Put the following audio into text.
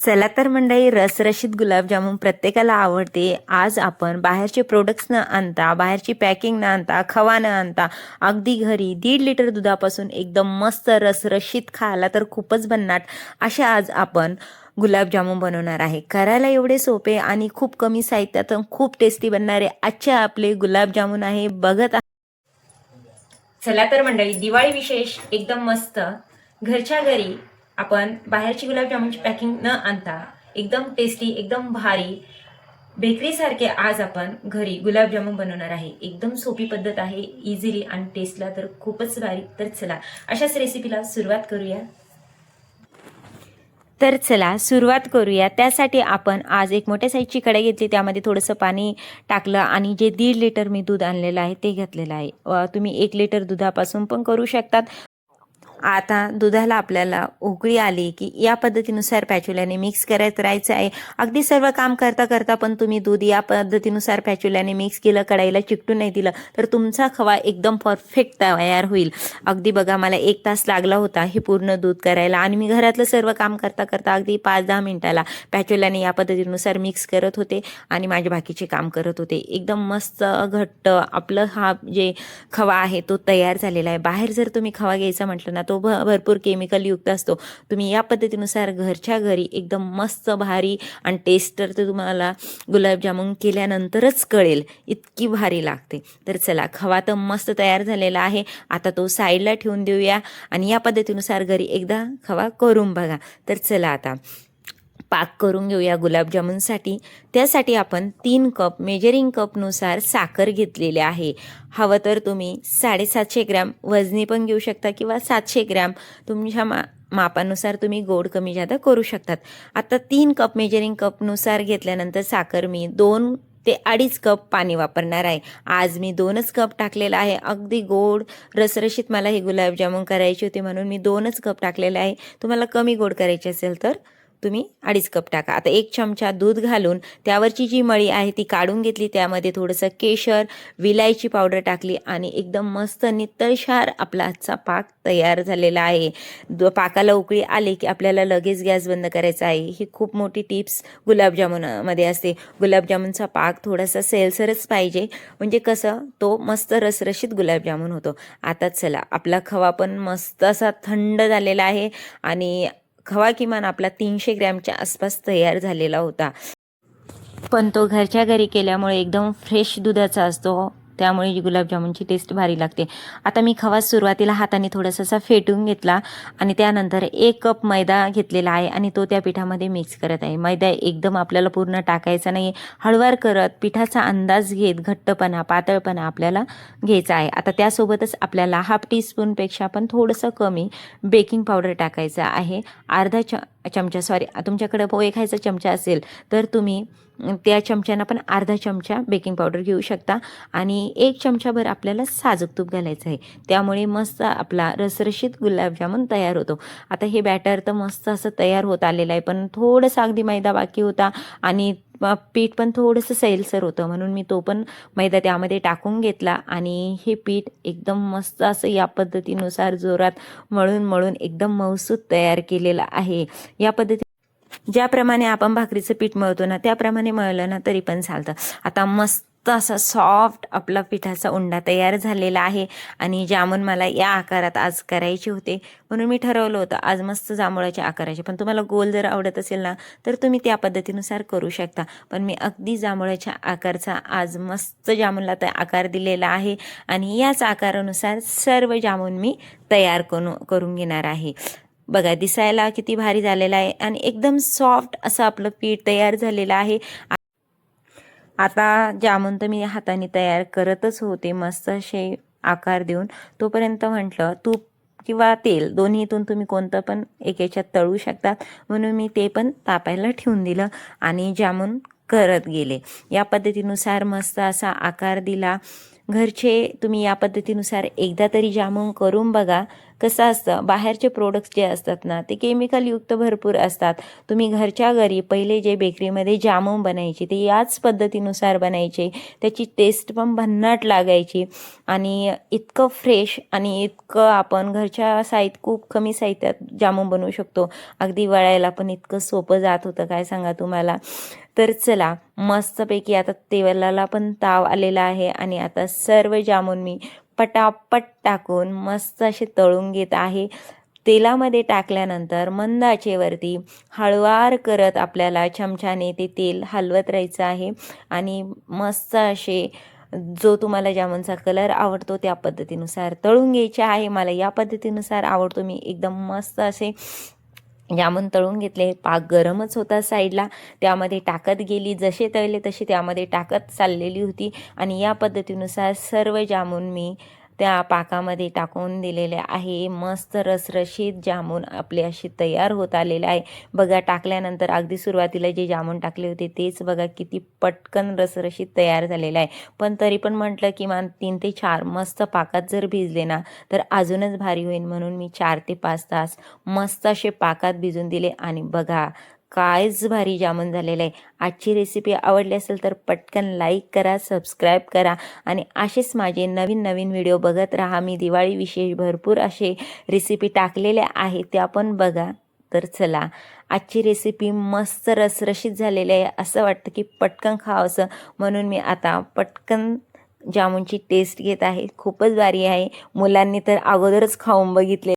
चला तर मंडळी रसरशीत गुलाबजामुन प्रत्येकाला आवडते. आज आपण बाहेरचे प्रोडक्ट्स न आणता बाहेरची पॅकिंग न आणता खवा न आणता अगदी घरी दीड लिटर दुधापासून एकदम मस्त रसरशीत खायला तर खूपच भन्नाट अशा आज आपण गुलाबजामुन बनवणार आहे. करायला एवढे सोपे आणि खूप कमी साहित्यात खूप टेस्टी बनणारे आजचे आपले गुलाबजामुन आहे. बघत आ- चला तर मंडळी दिवाळी विशेष एकदम मस्त. घरच्या घरी आपण बाहेरची गुलाबजामुनची पॅकिंग न आणता एकदम टेस्टी एकदम भारी बेकरीसारखे आज आपण घरी गुलाबजामुन बनवणार आहे. एकदम सोपी पद्धत आहे इझिली आणि टेस्टला तर खूपच भारी. तर चला अशाच रेसिपीला सुरुवात करूया. तर चला सुरुवात करूया. त्यासाठी आपण आज एक मोठ्या साईजची कढाई घेतली. त्यामध्ये थोडंसं पाणी टाकलं आणि जे दीड लिटर मी दूध आणलेलं आहे ते घेतलेलं आहे. तुम्ही एक लिटर दुधापासून पण करू शकतात. आता दुधाला आपल्याला उकळी आली की या पद्धतीनुसार पॅच्युल्याने मिक्स करत राहायचं आहे. अगदी सर्व काम करता करता पण तुम्ही दूध या पद्धतीनुसार पॅच्युल्याने मिक्स केलं कढाईला चिकटून नाही दिलं तर तुमचा खवा एकदम परफेक्ट तयार होईल. अगदी बघा मला एक तास लागला होता हे पूर्ण दूध करायला आणि मी घरातलं सर्व काम करता करता अगदी पाच दहा मिनिटाला पॅच्युल्याने या पद्धतीनुसार मिक्स करत होते आणि माझे बाकीचे काम करत होते. एकदम मस्त घट्ट आपलं हा जे खवा आहे तो तयार झालेला आहे. बाहेर जर तुम्ही खवा घ्यायचा म्हटलं ना तो भ भरपूर केमिकलयुक्त असतो. तुम्ही या पद्धतीनुसार घरच्या घरी एकदम मस्त भारी आणि टेस्ट तर ते तुम्हाला गुलाबजामुन केल्यानंतरच कळेल इतकी भारी लागते. तर चला खवा तर मस्त तयार झालेला आहे. आता तो साईडला ठेवून देऊया आणि या पद्धतीनुसार घरी एकदा खवा करून बघा. तर चला आता पाक करून घेऊया गुलाबजामुनसाठी. त्यासाठी आपण तीन कप मेजरिंग कपनुसार साखर घेतलेली आहे. हवं तर तुम्ही साडेसातशे ग्रॅम वजनी पण घेऊ शकता किंवा सातशे ग्रॅम. तुमच्या मा मापानुसार तुम्ही गोड कमी जादा करू शकतात. आता तीन कप मेजरिंग कपनुसार घेतल्यानंतर साखर मी दोन ते अडीच कप पाणी वापरणार आहे. आज मी दोनच कप टाकलेला आहे. अगदी गोड रसरशीत मला हे गुलाबजामुन करायचे होते म्हणून मी दोनच कप टाकलेले आहे. तुम्हाला कमी गोड करायचे असेल तर तुम्ही अडीच कप टाका. आता एक चमचा दूध घालून त्यावरची जी मळी आहे ती काढून घेतली. त्यामध्ये थोडंसं केशर विलायची पावडर टाकली आणि एकदम मस्त नितळशार आपला आजचा पाक तयार झालेला आहे. पाकाला उकळी आली की आपल्याला लगेच गॅस बंद करायचा आहे. ही खूप मोठी टिप्स गुलाबजामुनमध्ये असते. गुलाबजामुनचा पाक थोडासा सेलसरच पाहिजे. म्हणजे कसं? तो मस्त रसरशीत गुलाबजामुन होतो. आता चला आपला खवा पण मस्त असा थंड झालेला आहे आणि खवा किमान आपला तीनशे ग्रॅमच्या आसपास तयार झालेला होता. पण तो घरच्या घरी केल्यामुळे एकदम फ्रेश दुधाचा असतो. त्यामुळे गुलाबजामुनची टेस्ट भारी लागते. आता मी खवा सुरुवातीला हाताने थोडासा असा फेटून घेतला आणि त्यानंतर एक कप मैदा घेतलेला आहे आणि तो त्या पिठामध्ये मिक्स करत आहे. मैदा एकदम आपल्याला पूर्ण टाकायचा नाही हळवार करत पिठाचा अंदाज घेत घट्टपणा पातळपणा आपल्याला घ्यायचा आहे. आता त्यासोबतच आपल्याला हाफ टीस्पूनपेक्षा पण थोडंसं कमी बेकिंग पावडर टाकायचं आहे. अर्धा च चमचा सॉरी तुमच्याकडे पोहे खायचा चमचा असेल तर तुम्ही त्या चमच्यानं पण अर्धा चमचा बेकिंग पावडर घेऊ शकता. आणि एक चमचाभर आपल्याला साजूक तूप घालायचं आहे. त्यामुळे मस्त आपला रसरशीत गुलाबजामुन तयार होतो. आता हे बॅटर तर मस्त असं तयार होत आलेलं आहे पण थोडंसं अगदी मैदा बाकी होता आणि पीठ पण थोडंसं सैलसर होतं. म्हणून मी तो पण मैदा त्यामध्ये टाकून घेतला आणि हे पीठ एकदम मस्त असं या पद्धतीनुसार जोरात मळून मळून एकदम मौसूद तयार केलेलं आहे. या पद्धती ज्याप्रमाणे आपण भाकरीचं पीठ मळतो ना त्याप्रमाणे मळलं ना तरी पण चालतं. आता मस्त असा सॉफ्ट आपला पिठाचा उंडा तयार झालेला आहे. आणि जामून मला या आकारात आज करायचे होते. म्हणून मी ठरवलं होतं आज मस्त जांभळाच्या आकाराचे. पण तुम्हाला गोल जर आवडत असेल ना तर तुम्ही त्या पद्धतीनुसार करू शकता. पण मी अगदी जांभळाच्या आकारचा आज मस्त जामूनला तर आकार दिलेला आहे. आणि याच आकारानुसार सर्व जामून मी तयार करू करून घेणार आहे. बघा दिसायला किती भारी झालेला आहे. आणि एकदम सॉफ्ट असं आपलं पीठ तयार झालेलं आहे. आता जामून तर मी हाताने तयार करतच होते मस्त असे आकार देऊन. तोपर्यंत म्हटलं तूप किंवा तेल दोन्हीतून तुम्ही कोणतं पण एक याच्यात तळू शकतात म्हणून मी ते पण तापायला ठेवून दिलं आणि जामून करत गेले. या पद्धतीनुसार मस्त असा आकार दिला. घरचे तुम्ही या पद्धतीनुसार एकदा तरी जामून करून बघा. कसं असतं? बाहेरचे प्रोडक्ट्स जे असतात ना ते केमिकलयुक्त भरपूर असतात. तुम्ही घरच्या घरी पहिले जे बेकरीमध्ये जामून बनायचे ते याच पद्धतीनुसार बनायचे. त्याची टेस्ट पण भन्नाट लागायची. आणि इतकं फ्रेश आणि इतकं आपण घरच्या साहित्य खूप कमी साहित्यात जामून बनवू शकतो. अगदी वळायला पण इतकं सोपं जात होतं काय सांगा तुम्हाला? तर चला मस्तपैकी आता तेलाला पण ताव आलेला आहे आणि आता सर्व जामून मी पटापट टाकून मस्त असे तळून घेत आहे. तेलामध्ये टाकल्यानंतर मंद आचेवरती हळवार करत आपल्याला चमच्याने ते तेल हलवत राहायचं आहे आणि मस्त असे जो तुम्हाला जामुनचा कलर आवडतो त्या पद्धतीनुसार तळून घ्यायचे आहे. मला या पद्धतीनुसार आवडतो. मी एकदम मस्त असे जामून तळून घेतले. पाक गरमच होता साईडला. त्यामध्ये टाकत गेली. जसे तळले तसे त्यामध्ये टाकत चाललेली होती. आणि या पद्धतीनुसार सर्व जामून मी त्या पाकामध्ये टाकून दिलेले आहे. मस्त रसरशीत जामून आपले असे तयार होत आलेले आहे. बघा टाकल्यानंतर अगदी सुरुवातीला जे जामून टाकले होते तेच बघा किती पटकन रसरशीत तयार झालेलं आहे. पण तरी पण म्हटलं किमान तीन ते चार मस्त पाकात जर भिजले ना तर अजूनच भारी होईल म्हणून मी चार ते पाच तास मस्त असे पाकात भिजून दिले. आणि बघा कायच भारी जामून झालेलं आहे. आजची रेसिपी आवडली असेल तर पटकन लाईक करा सबस्क्राईब करा आणि असेच माझे नवीन नवीन व्हिडिओ बघत राहा. मी दिवाळी विशेष भरपूर असे रेसिपी टाकलेल्या आहे त्या पण बघा. तर चला आजची रेसिपी मस्त रसरशीत झालेली आहे. असं वाटतं की पटकन खावंसं म्हणून मी आता पटकन जामूनची टेस्ट घेत आहे. खूपच भारी आहे. मुलांनी तर अगोदरच खाऊन बघितले.